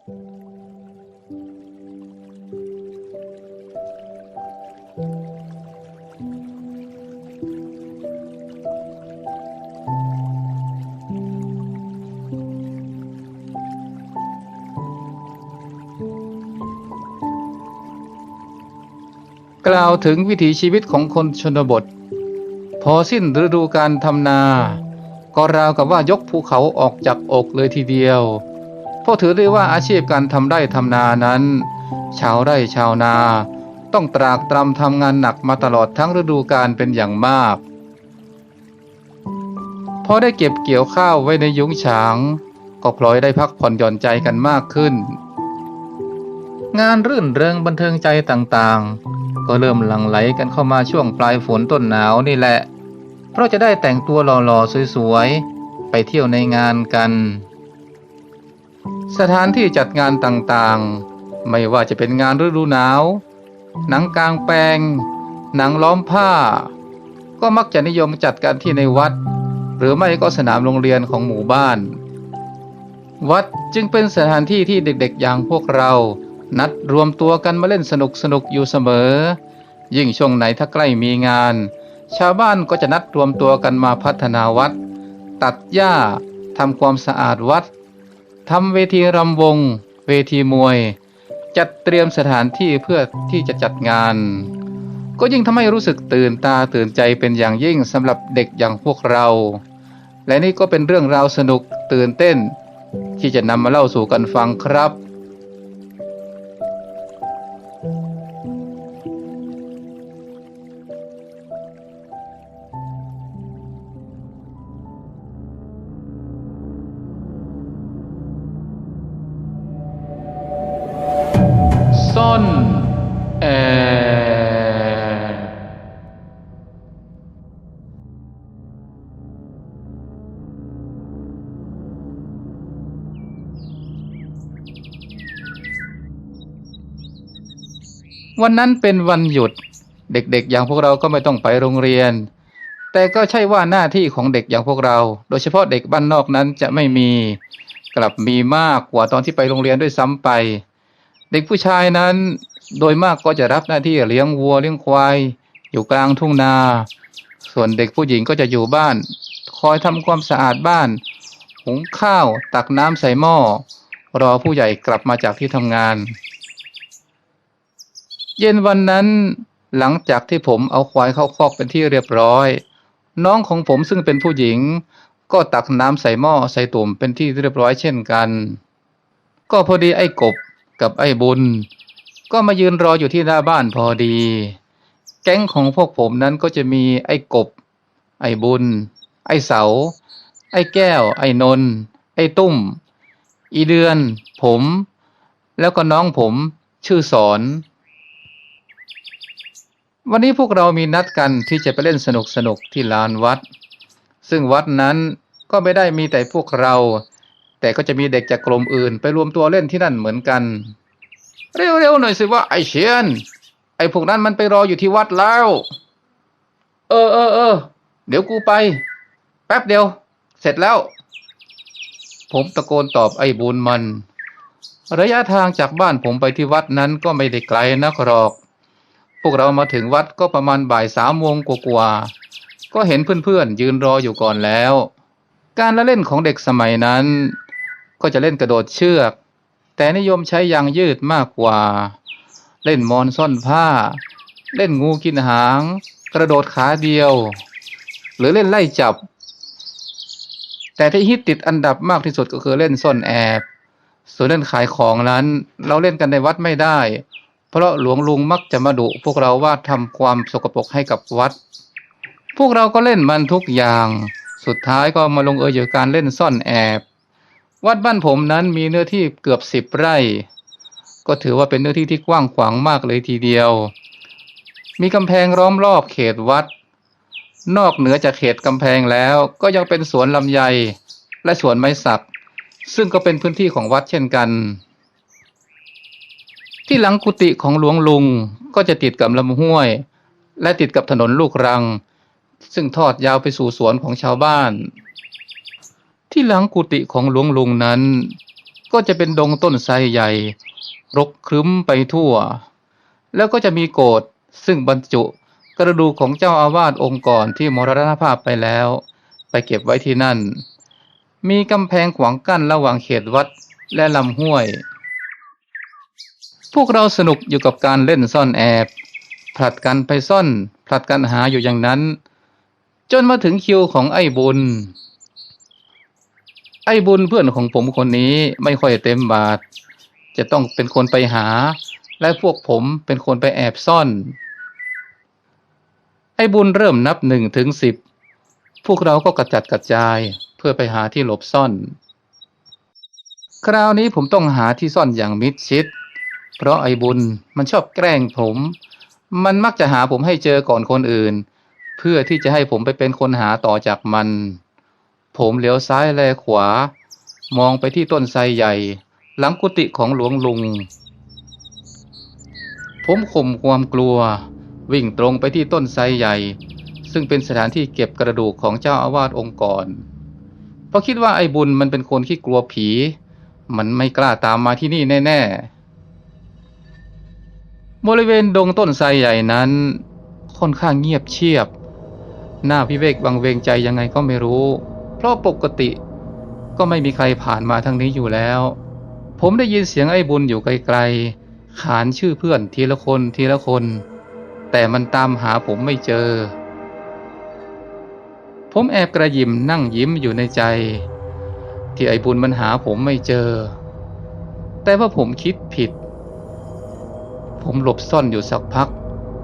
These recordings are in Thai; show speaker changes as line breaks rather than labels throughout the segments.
กล่าวถึงวิถีชีวิตของคนชนบท พอสิ้นฤดูการทำนา ก็ราวกับว่ายกภูเขาออกจากอกเลยทีเดียว เพราะถือได้ว่าอาชีพการทำไร่ทำนานั้น ชาวไร่ชาวนา ต้องตรากตรำทำงานหนักมาตลอดทั้งฤดูกาลเป็นอย่างมาก พอได้เก็บเกี่ยวข้าวไว้ในยุ้งฉาง ก็พลอยได้พักผ่อนหย่อนใจกันมากขึ้น งานรื่นเริงบันเทิงใจต่างๆ ก็เริ่มหลั่งไหลกันเข้ามาช่วงปลายฝนต้นหนาวนี่แหละ เพราะจะได้แต่งตัวหล่อๆสวยๆไปเที่ยวในงานกัน สถานที่จัดงานต่างๆ ไม่ว่าจะเป็นงานฤดูหนาว หนังกลางแปลง หนังล้อมผ้า ก็มักจะนิยมจัดกันที่ในวัด หรือไม่ก็สนามโรงเรียนของหมู่บ้าน วัดจึงเป็นสถานที่ที่เด็กๆ อย่างพวกเรา นัดรวมตัวกันมาเล่นสนุกสนุกๆอยู่เสมอ ยิ่งช่วงไหนถ้าใกล้มีงาน ชาวบ้านก็จะนัดรวมตัวกันมาพัฒนาวัด ตัดหญ้าทำความสะอาดวัด ทำเวทีรำวง เวทีมวย จัดเตรียมสถานที่เพื่อที่จะจัดงาน ก็ยิ่งทำให้รู้สึกตื่นตาตื่นใจเป็นอย่างยิ่งสำหรับเด็กอย่างพวกเรา และนี่ก็เป็นเรื่องราวสนุกตื่นเต้น ที่จะนำมาเล่าสู่กันฟังครับ วันนั้นเป็นวันหยุด เด็กๆ อย่างพวกเราก็ไม่ต้องไปโรงเรียน แต่ก็ใช่ว่าหน้าที่ของเด็กอย่างพวกเรา โดยเฉพาะเด็กบ้านนอกนั้นจะไม่มี กลับมีมากกว่าตอนที่ไปโรงเรียนด้วยซ้ำไป เด็กผู้ชายนั้น โดยมากก็จะรับหน้าที่เลี้ยงวัวเลี้ยงควาย อยู่กลางทุ่งนา ส่วนเด็กผู้หญิงก็จะอยู่บ้าน คอยทำความสะอาดบ้าน หุงข้าว ตักน้ำใส่หม้อรอผู้ใหญ่กลับมาจากที่ทำงาน เย็นวันนั้น หลังจากที่ผมเอาควายเข้าคอกเป็นที่เรียบร้อย น้องของผมซึ่งเป็นผู้หญิง ก็ตักน้ำใส่หม้อใส่ตุ่มเป็นที่เรียบร้อยเช่นกัน ก็พอดีไอ้กบกับไอ้บุญ ก็มายืนรออยู่ที่หน้าบ้านพอดี แก๊งของพวกผมนั้นก็จะมีไอ้กบ ไอ้บุญ ไอ้เสา ไอ้แก้ว ไอ้นนท์ไอ้ตุ้ม อีเดือน ผม แล้วก็น้องผม ชื่อสอน วันนี้พวกเรามีนัดกันที่จะไปเล่นสนุกสนุกๆที่ลานวัด ซึ่งวัดนั้นก็ไม่ได้มีแต่พวกเรา แต่ก็จะมีเด็กจากกลุ่มอื่น ไปรวมตัวเล่นที่นั่นเหมือนกัน เร็วๆหน่อยสิว่าไอเชียน ไอพวกนั้นมันไปรออยู่ที่วัดแล้ว เออเออเออเดี๋ยวกูไป แป๊บเดียว เสร็จแล้ว ผมตะโกนตอบไอบุญมัน ระยะทางจากบ้านผมไปที่วัดนั้นก็ไม่ได้ไกลนักหรอก พวกเรามาถึงวัดก็ประมาณบ่ายสามโมงกว่าๆก็เห็นเพื่อนๆยืนรออยู่ก่อนแล้ว การละเล่นของเด็กสมัยนั้น ก็จะเล่นกระโดดเชือก แต่นิยมใช้ยางยืดมากกว่า เล่นมอนซ่อนผ้า เล่นงูกินหาง กระโดดขาเดียว หรือเล่นไล่จับ แต่ที่ฮิตติดอันดับมากที่สุดก็คือเล่นซ่อนแอบส่วนเล่นขายของนั้น เราเล่นกันในวัดไม่ได้ เพราะหลวงลุงมักจะมาดุพวกเราว่าทำความสกปรกให้กับวัด พวกเราก็เล่นมันทุกอย่าง สุดท้ายก็มาลงเอยอยู่การเล่นซ่อนแอบ วัดบ้านผมนั้นมีเนื้อที่เกือบสิบไร่ ก็ถือว่าเป็นเนื้อที่ที่กว้างขวางมากเลยทีเดียว มีกำแพงล้อมรอบเขตวัด นอกเหนือจากเขตกำแพงแล้ว ก็ยังเป็นสวนลำไยและสวนไม้สัก ซึ่งก็เป็นพื้นที่ของวัดเช่นกัน ที่หลังกุฏิของหลวงลุงก็จะติดกับลำห้วย และติดกับถนนลูกรัง ซึ่งทอดยาวไปสู่สวนของชาวบ้าน ที่หลังกุฏิของหลวงลุงนั้น ก็จะเป็นดงต้นไทรใหญ่ รกครึ้มไปทั่ว แล้วก็จะมีโกดซึ่งบรรจุกระดูกของเจ้าอาวาสองค์ก่อนที่มรณภาพไปแล้ว ไปเก็บไว้ที่นั่น มีกำแพงขวางกั้นระหว่างเขตวัดและลำห้วย พวกเราสนุกอยู่กับการเล่นซ่อนแอบ ผลัดกันไปซ่อน ผลัดกันหาอยู่อย่างนั้น จนมาถึงคิวของไอ้บุญ ไอ้บุญเพื่อนของผมคนนี้ไม่ค่อยเต็มบาท จะต้องเป็นคนไปหา และพวกผมเป็นคนไปแอบซ่อน ไอ้บุญเริ่มนับหนึ่งถึงสิบพวกเราก็กระจัดกระจายเพื่อไปหาที่หลบซ่อน คราวนี้ผมต้องหาที่ซ่อนอย่างมิดชิด เพราะไอ้บุญมันชอบแกล้งผม มันมักจะหาผมให้เจอก่อนคนอื่น เพื่อที่จะให้ผมไปเป็นคนหาต่อจากมัน ผมเหลียวซ้ายแลขวา มองไปที่ต้นไทรใหญ่ หลังกุฏิของหลวงลุง ผมข่มความกลัว วิ่งตรงไปที่ต้นไทรใหญ่ ซึ่งเป็นสถานที่เก็บกระดูกของเจ้าอาวาสองค์ก่อนเพราะคิดว่าไอ้บุญมันเป็นคนที่กลัวผี มันไม่กล้าตามมาที่นี่แน่ ๆ บริเวณดงต้นไทรใหญ่นั้น ค่อนข้างเงียบเชียบ หน้าพิเวกวังเวงใจยังไงก็ไม่รู้ เพราะปกติก็ไม่มีใครผ่านมาทางนี้อยู่แล้ว ผมได้ยินเสียงไอ้บุญอยู่ไกลๆ ขานชื่อเพื่อนทีละคนทีละคน แต่มันตามหาผมไม่เจอ ผมแอบกระยิมนั่งยิ้มอยู่ในใจ ที่ไอ้บุญมันหาผมไม่เจอ แต่ว่าผมคิดผิด ผมหลบซ่อนอยู่สักพัก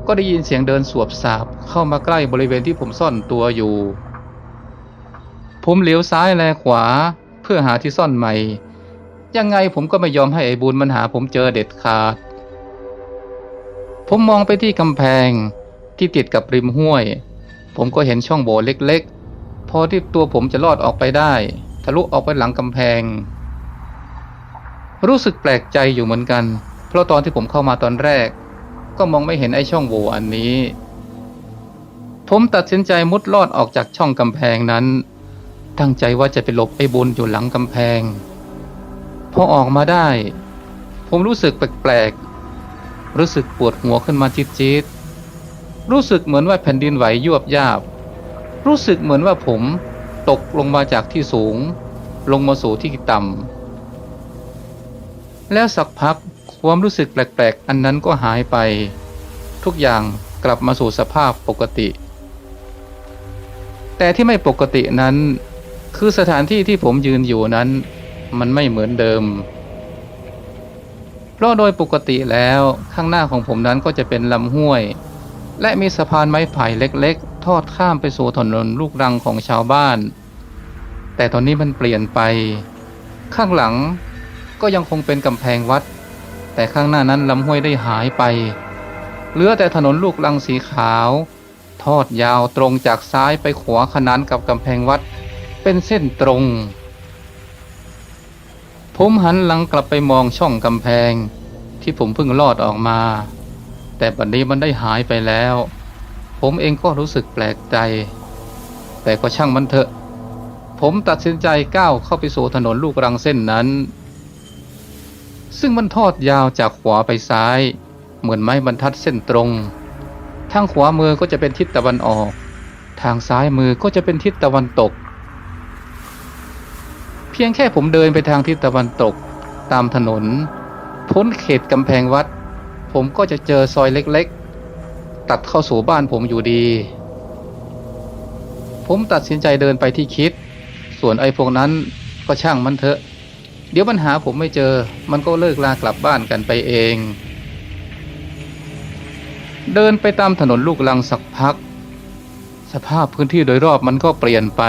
ก็ได้ยินเสียงเดินสวบสาบเข้ามาใกล้บริเวณที่ผมซ่อนตัวอยู่ ผมเลี้ยวซ้ายแลขวาเพื่อหาที่ซ่อนใหม่ ยังไงผมก็ไม่ยอมให้ไอ้บุญมันหาผมเจอเด็ดขาด ผมมองไปที่กำแพงที่ติดกับริมห้วย ผมก็เห็นช่องโหว่เล็กๆ พอที่ตัวผมจะลอดออกไปได้ ทะลุออกไปหลังกำแพง รู้สึกแปลกใจอยู่เหมือนกัน เพราะตอนที่ผมเข้ามาตอนแรก ก็มองไม่เห็นไอ้ช่องโหว่อันนี้ ผมตัดสินใจมุดลอดออกจากช่องกำแพงนั้น ตั้งใจว่าจะไปหลบไอ้บุญอยู่หลังกำแพง พอออกมาได้ ผมรู้สึกแปลกๆ รู้สึกปวดหัวขึ้นมาจี๊ดๆ รู้สึกเหมือนว่าแผ่นดินไหวยวบยาบ รู้สึกเหมือนว่าผมตกลงมาจากที่สูง ลงมาสู่ที่ต่ำแล้วสักพัก ความรู้สึกแปลกๆ อันนั้นก็หายไป ทุกอย่างกลับมาสู่สภาพปกติ แต่ที่ไม่ปกตินั้น คือสถานที่ที่ผมยืนอยู่นั้น มันไม่เหมือนเดิม เพราะโดยปกติแล้วข้างหน้าของผมนั้นก็จะเป็นลำห้วย และมีสะพานไม้ไผ่เล็กๆ ทอดข้ามไปสู่ถนนลูกรังของชาวบ้าน แต่ตอนนี้มันเปลี่ยนไป ข้างหลังก็ยังคงเป็นกำแพงวัด แต่ข้างหน้านั้นลำห้วยได้หายไป เหลือแต่ถนนลูกรังสีขาว ทอดยาวตรงจากซ้ายไปขวาขนานกับกำแพงวัด เป็นเส้นตรง ผมหันหลังกลับไปมองช่องกำแพง ที่ผมเพิ่งลอดออกมา แต่บัดนนี้มันได้หายไปแล้ว ผมเองก็รู้สึกแปลกใจ แต่ก็ช่างมันเถอะ ผมตัดสินใจก้าวเข้าไปสู่ถนนลูกรังเส้นนั้น ซึ่งมันทอดยาวจากขวาไปซ้าย เหมือนไม้บรรทัดเส้นตรง ทางขวามือก็จะเป็นทิศตะวันออก ทางซ้ายมือก็จะเป็นทิศตะวันตก เพียงแค่ผมเดินไปทางทิศตะวันตก ตามถนน พ้นเขตกำแพงวัด ผมก็จะเจอซอยเล็กๆ ตัดเข้าสู่บ้านผมอยู่ดี ผมตัดสินใจเดินไปที่คิด ส่วนไอ้พวกนั้นก็ช่างมันเถอะ เดี๋ยวมันหาผมไม่เจอ มันก็เลิกลากลับบ้านกันไปเอง เดินไปตามถนนลูกลังสักพัก สภาพพื้นที่โดยรอบมันก็เปลี่ยนไป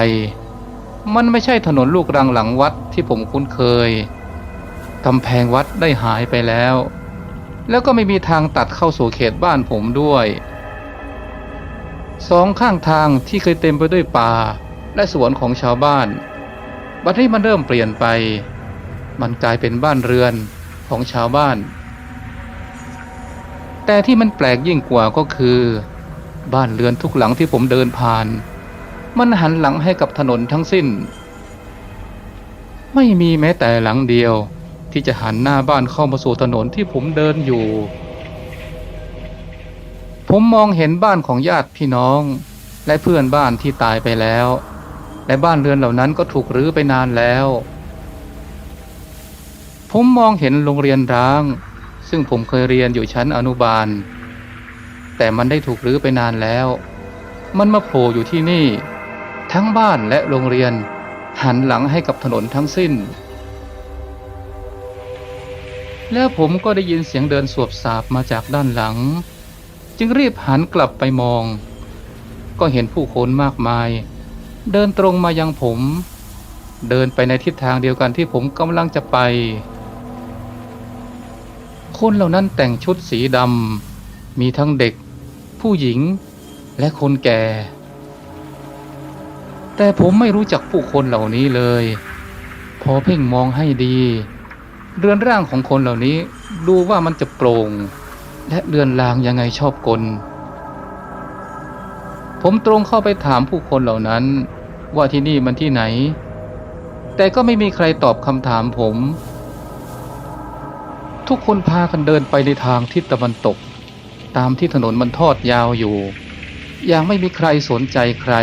มันไม่ใช่ถนนลูกรังหลังวัดที่ผมคุ้นเคยกำแพงวัดได้หายไปแล้ว แล้วก็ไม่มีทางตัดเข้าสู่เขตบ้านผมด้วย สองข้างทางที่เคยเต็มไปด้วยป่าและสวนของชาวบ้านบัดนี้มันเริ่มเปลี่ยนไป มันกลายเป็นบ้านเรือนของชาวบ้าน แต่ที่มันแปลกยิ่งกว่าก็คือ บ้านเรือนทุกหลังที่ผมเดินผ่าน มันหันหลังให้กับถนนทั้งสิ้น ไม่มีแม้แต่หลังเดียวที่จะหันหน้าบ้านเข้ามาสู่ถนนที่ผมเดินอยู่ ผมมองเห็นบ้านของญาติพี่น้อง และเพื่อนบ้านที่ตายไปแล้ว และบ้านเรือนเหล่านั้นก็ถูกรื้อไปนานแล้ว ผมมองเห็นโรงเรียนร้าง ซึ่งผมเคยเรียนอยู่ชั้นอนุบาล แต่มันได้ถูกรื้อไปนานแล้ว มันมาโผล่อยู่ที่นี่ ทั้งบ้านและโรงเรียน หันหลังให้กับถนนทั้งสิ้น แล้วผมก็ได้ยินเสียงเดินสวบสาบมาจากด้านหลัง จึงรีบหันกลับไปมอง ก็เห็นผู้คนมากมาย เดินตรงมายังผมเดินไปในทิศทางเดียวกันที่ผมกำลังจะไป คนเหล่านั้นแต่งชุดสีดำ มีทั้งเด็ก ผู้หญิง และคนแก่ แต่ผมไม่รู้จักผู้คนเหล่านี้เลย พอเพ่งมองให้ดี เรือนร่างของคนเหล่านี้ดูว่ามันจะโปร่ง และเรือนรางยังไงชอบกล ผมตรงเข้าไปถามผู้คนเหล่านั้น ว่าที่นี่มันที่ไหน แต่ก็ไม่มีใครตอบคำถามผม ทุกคนพากันเดินไปในทางทิศตะวันตก ตามที่ถนนมันทอดยาวอยู่ อย่างไม่มีใครสนใจใคร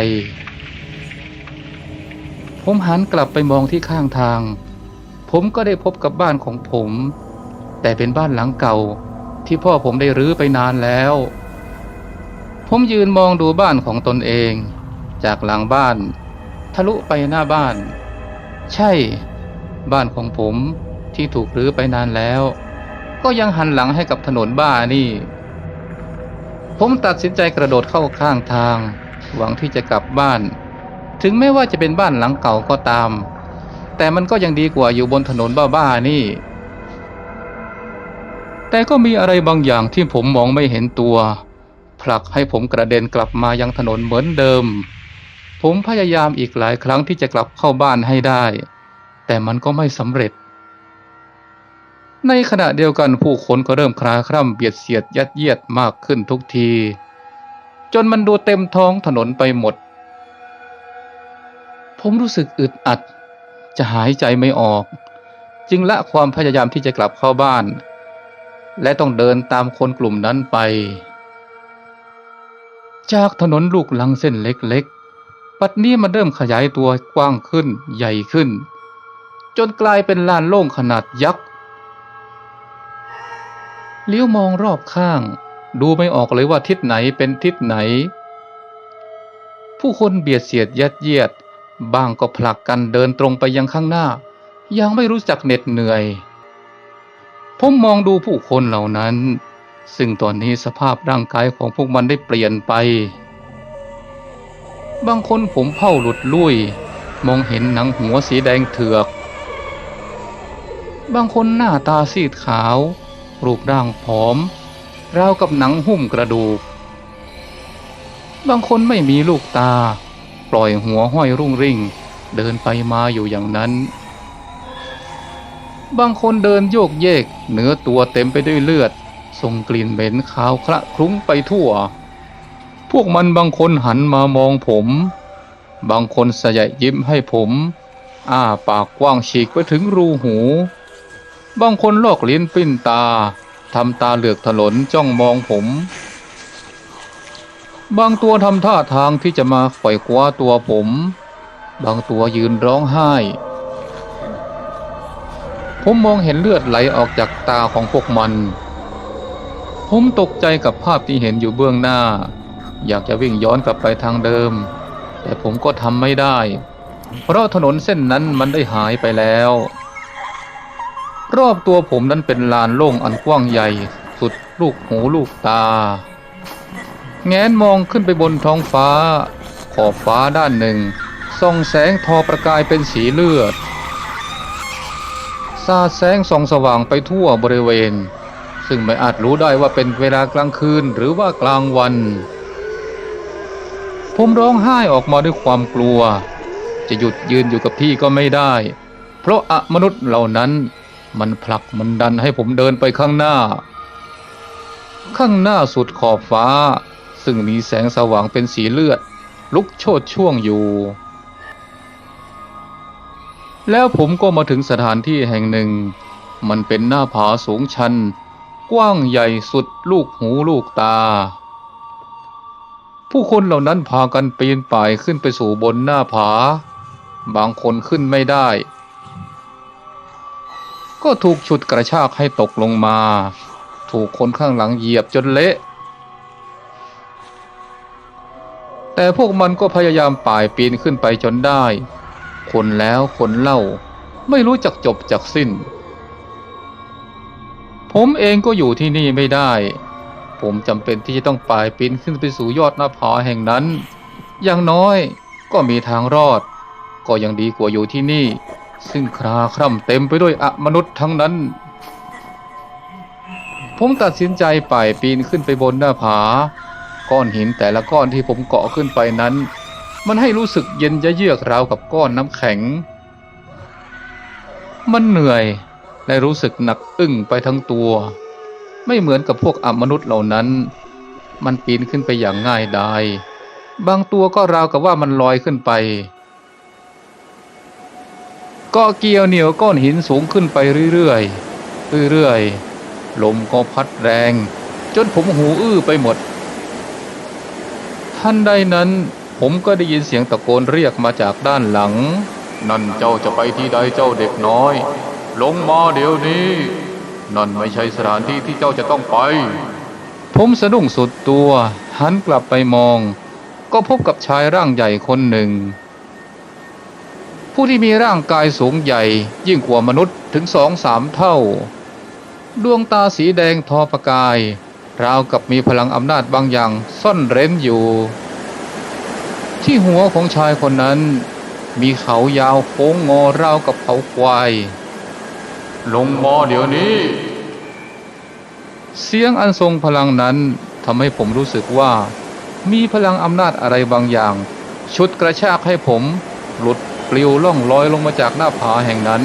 ผมหันกลับไปมองที่ข้างทาง ผมก็ได้พบกับบ้านของผม แต่เป็นบ้านหลังเก่าที่พ่อผมได้รื้อไปนานแล้ว ผมยืนมองดูบ้านของตนเอง จากหลังบ้าน ทะลุไปหน้าบ้าน ใช่ บ้านของผมที่ถูกรื้อไปนานแล้ว ก็ยังหันหลังให้กับถนนบ้านี่ ผมตัดสินใจกระโดดเข้าข้างทาง หวังที่จะกลับบ้าน ถึงแม้ว่าจะเป็นบ้านหลังเก่าก็ตาม แต่มันก็ยังดีกว่าอยู่บนถนนบ้าๆนี่ แต่ก็มีอะไรบางอย่างที่ผมมองไม่เห็นตัว ผลักให้ผมกระเด็นกลับมายังถนนเหมือนเดิม ผมพยายามอีกหลายครั้งที่จะกลับเข้าบ้านให้ได้ แต่มันก็ไม่สำเร็จ ในขณะเดียวกันผู้คนก็เริ่มคลาคร่ำเบียดเสียดยัดเยียดมากขึ้นทุกที จนมันดูเต็มท้องถนนไปหมด ผมรู้สึกอึดอัด จะหายใจไม่ออก จึงละความพยายามที่จะกลับเข้าบ้าน และต้องเดินตามคนกลุ่มนั้นไป จากถนนลูกลังเส้นเล็กๆ ปัดนี้มันเริ่มขยายตัวกว้างขึ้นใหญ่ขึ้น จนกลายเป็นลานโล่งขนาดยักษ์ เลี้ยวมองรอบข้าง ดูไม่ออกเลยว่าทิศไหนเป็นทิศไหน ผู้คนเบียดเสียดยัดเยียดบางก็ผลักกันเดินตรงไปยังข้างหน้า ยังไม่รู้จักเหน็ดเหนื่อย ผมมองดูผู้คนเหล่านั้น ซึ่งตอนนี้สภาพร่างกายของพวกมันได้เปลี่ยนไป บางคนผมเผ่าหลุดลุย มองเห็นหนังหัวสีแดงเถือก บางคนหน้าตาซีดขาว รูปร่างผอมราวกับหนังหุ้มกระดูก บางคนไม่มีลูกตา ปล่อยหัวห้อยรุ่งริ่ง เดินไปมาอยู่อย่างนั้น บางคนเดินโยกเยกเนื้อตัวเต็มไปด้วยเลือดส่งกลิ่นเหม็นคาวคละคลุ้งไปทั่ว พวกมันบางคนหันมามองผม บางคนสยะยิ้มให้ผม อ้าปากกว้างฉีกไปถึงรูหู บางคนลอกลิ้นปิ้นตาทำตาเหลือกถลนจ้องมองผม บางตัวทำท่าทางที่จะมาไขว่คว้าตัวผม บางตัวยืนร้องไห้ ผมมองเห็นเลือดไหลออกจากตาของพวกมัน ผมตกใจกับภาพที่เห็นอยู่เบื้องหน้า อยากจะวิ่งย้อนกลับไปทางเดิม แต่ผมก็ทำไม่ได้ เพราะถนนเส้นนั้นมันได้หายไปแล้ว รอบตัวผมนั้นเป็นลานโล่งอันกว้างใหญ่ สุดลูกหูลูกตา แงนมองขึ้นไปบนท้องฟ้า ขอบฟ้าด้านหนึ่งส่องแสงทอประกายเป็นสีเลือดสาดแสงส่องสว่างไปทั่วบริเวณ ซึ่งไม่อาจรู้ได้ว่าเป็นเวลากลางคืนหรือว่ากลางวัน ผมร้องไห้ออกมาด้วยความกลัว จะหยุดยืนอยู่กับที่ก็ไม่ได้ เพราะอะมนุษย์เหล่านั้น มันผลักมันดันให้ผมเดินไปข้างหน้า ข้างหน้าสุดขอบฟ้า ซึ่งมีแสงสว่างเป็นสีเลือด ลุกโชดช่วงอยู่ แล้วผมก็มาถึงสถานที่แห่งหนึ่ง มันเป็นหน้าผาสูงชัน กว้างใหญ่สุดลูกหูลูกตา ผู้คนเหล่านั้นพากันปีนป่ายขึ้นไปสู่บนหน้าผา บางคนขึ้นไม่ได้ ก็ถูกฉุดกระชากให้ตกลงมา ถูกคนข้างหลังเหยียบจนเละ แต่พวกมันก็พยายามป่ายปีนขึ้นไปจนได้ คนแล้วคนเล่า ไม่รู้จักจบจักสิ้น ผมเองก็อยู่ที่นี่ไม่ได้ ผมจำเป็นที่จะต้องป่ายปีนขึ้นไปสู่ยอดหน้าผาแห่งนั้น อย่างน้อยก็มีทางรอด ก็ยังดีกว่าอยู่ที่นี่ ซึ่งคราคร่ำเต็มไปด้วยอมนุษย์ทั้งนั้น ผมตัดสินใจไป่ปีนขึ้นไปบนหน้าผา ก้อนหินแต่ละก้อนที่ผมเกาะขึ้นไปนั้น มันให้รู้สึกเย็นยะเยือกราวกับก้อนน้ำแข็ง มันเหนื่อยและรู้สึกหนักอึ้งไปทั้งตัว ไม่เหมือนกับพวกอมนุษย์เหล่านั้น มันปีนขึ้นไปอย่างง่ายดายบางตัวก็ราวกับว่ามันลอยขึ้นไป กาะเกี่ยวเหนียวก้อนหินสูงขึ้นไปเรื่อยๆเรื่อยๆลมก็พัดแรง จนผมหูอื้อไปหมดทันใดนั้นผมก็ได้ยินเสียงตะโกนเรียกมาจากด้านหลัง นั่นเจ้าจะไปที่ใดเจ้าเด็กน้อย ลงมาเดี๋ยวนี้ นั่นไม่ใช่สถานที่ที่เจ้าจะต้องไป ผมสะดุ้งสุดตัว หันกลับไปมอง ก็พบกับชายร่างใหญ่คนหนึ่ง ผู้ที่มีร่างกายสูงใหญ่ ยิ่งกว่ามนุษย์ถึงสองสามเท่า ดวงตาสีแดงทอประกาย ราวกับมีพลังอำนาจบางอย่างซ่อนเร้นอยู่ ที่หัวของชายคนนั้น มีเขายาวโค้งงอราวกับเขาควาย ลงมอเดี๋ยวนี้ เสียงอันทรงพลังนั้นทำให้ผมรู้สึกว่า มีพลังอำนาจอะไรบางอย่าง ชุดกระชากให้ผมหลุด ปลิวล่องลอยลงมาจากหน้าผาแห่งนั้น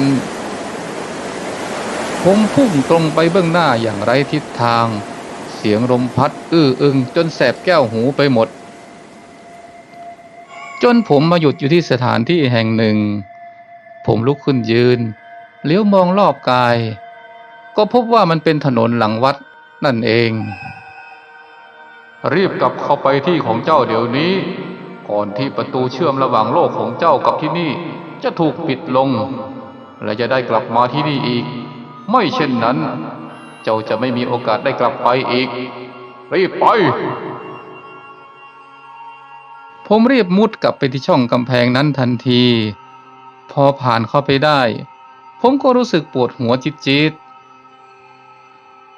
ผมพุ่งตรงไปเบื้องหน้าอย่างไร้ทิศทาง เสียงลมพัด อื้ออึงจนแสบแก้วหูไปหมด จนผมมาหยุดอยู่ที่สถานที่แห่งหนึ่ง ผมลุกขึ้นยืนเลี้ยวมองรอบกาย ก็พบว่ามันเป็นถนนหลังวัดนั่นเอง รีบกลับเข้าไปที่ของเจ้าเดี๋ยวนี้ ก่อนที่ประตูเชื่อมระหว่างโลกของเจ้ากับที่นี่จะถูกปิดลง และจะได้กลับมาที่นี่อีก ไม่เช่นนั้น เจ้าจะไม่มีโอกาสได้กลับไปอีก รีบไป ผมรีบมุดกลับไปที่ช่องกำแพงนั้นทันที พอผ่านเข้าไปได้ ผมก็รู้สึกปวดหัวจิตจิต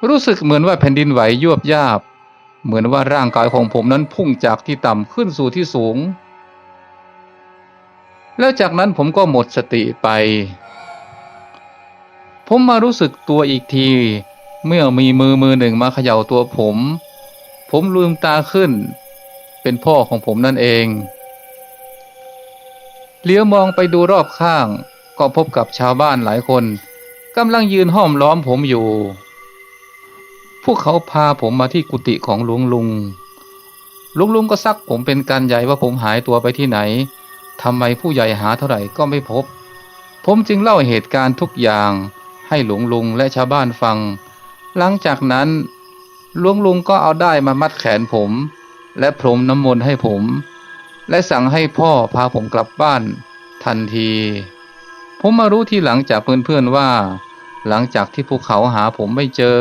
รู้สึกเหมือนว่าแผ่นดินไหวยวบยาบ เหมือนว่าร่างกายของผมนั้นพุ่งจากที่ต่ำขึ้นสู่ที่สูง แล้วจากนั้นผมก็หมดสติไป ผมมารู้สึกตัวอีกที เมื่อมีมือมือหนึ่งมาเขย่าตัวผม ผมลืมตาขึ้น เป็นพ่อของผมนั่นเองเลี้ยวมองไปดูรอบข้าง ก็พบกับชาวบ้านหลายคนกำลังยืนห้อมล้อมผมอยู่ พวกเขาพาผมมาที่กุฏิของหลวงลุงลุงลุงก็ซักผมเป็นการใหญ่ว่าผมหายตัวไปที่ไหนทำไมผู้ใหญ่หาเท่าไหร่ก็ไม่พบ ผมจึงเล่าเหตุการณ์ทุกอย่างให้หลวงลุงและชาวบ้านฟัง หลังจากนั้นหลวงลุงก็เอาได้มามัดแขนผม และพรมน้ำมนต์ให้ผม และสั่งให้พ่อพาผมกลับบ้านทันที ผมมารู้ทีหลังจากเพื่อนๆว่า หลังจากที่ภูเขาหาผมไม่เจอ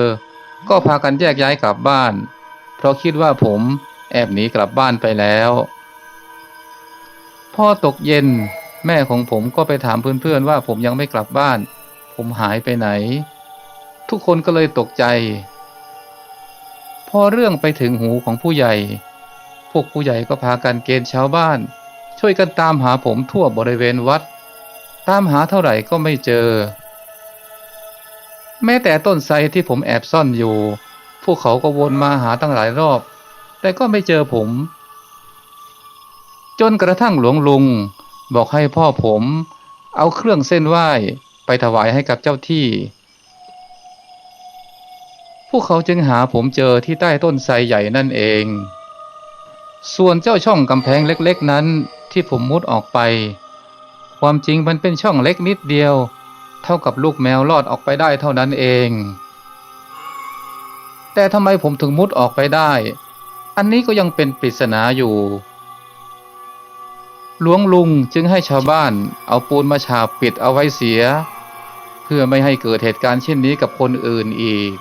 ก็พากันแยกย้ายกลับบ้าน เพราะคิดว่าผมแอบหนีกลับบ้านไปแล้ว พ่อตกเย็นแม่ของผมก็ไปถามเพื่อนๆว่าผมยังไม่กลับบ้าน ผมหายไปไหน ทุกคนก็เลยตกใจ พอเรื่องไปถึงหูของผู้ใหญ่ พวกผู้ใหญ่ก็พากันเกณฑ์ชาวบ้าน ช่วยกันตามหาผมทั่วบริเวณวัด ตามหาเท่าไหร่ก็ไม่เจอ แม้แต่ต้นไทรที่ผมแอบซ่อนอยู่ พวกเขาก็วนมาหาตั้งหลายรอบ แต่ก็ไม่เจอผม จนกระทั่งหลวงลุง บอกให้พ่อผม เอาเครื่องเส้นไหว้ไปถวายให้กับเจ้าที่ พวกเขาจึงหาผมเจอที่ใต้ต้นไทรใหญ่นั่นเอง ส่วนเจ้าช่องกำแพงเล็กๆนั้นที่ผมมุดออกไป ความจริงมันเป็นช่องเล็กนิดเดียว เท่ากับลูกแมวรอดออกไปได้เท่านั้นเอง แต่ทำไมผมถึงมุดออกไปได้ อันนี้ก็ยังเป็นปริศนาอยู่ หลวงลุงจึงให้ชาวบ้านเอาปูนมาฉาบปิดเอาไว้เสีย เพื่อไม่ให้เกิดเหตุการณ์เช่นนี้กับคนอื่นอีก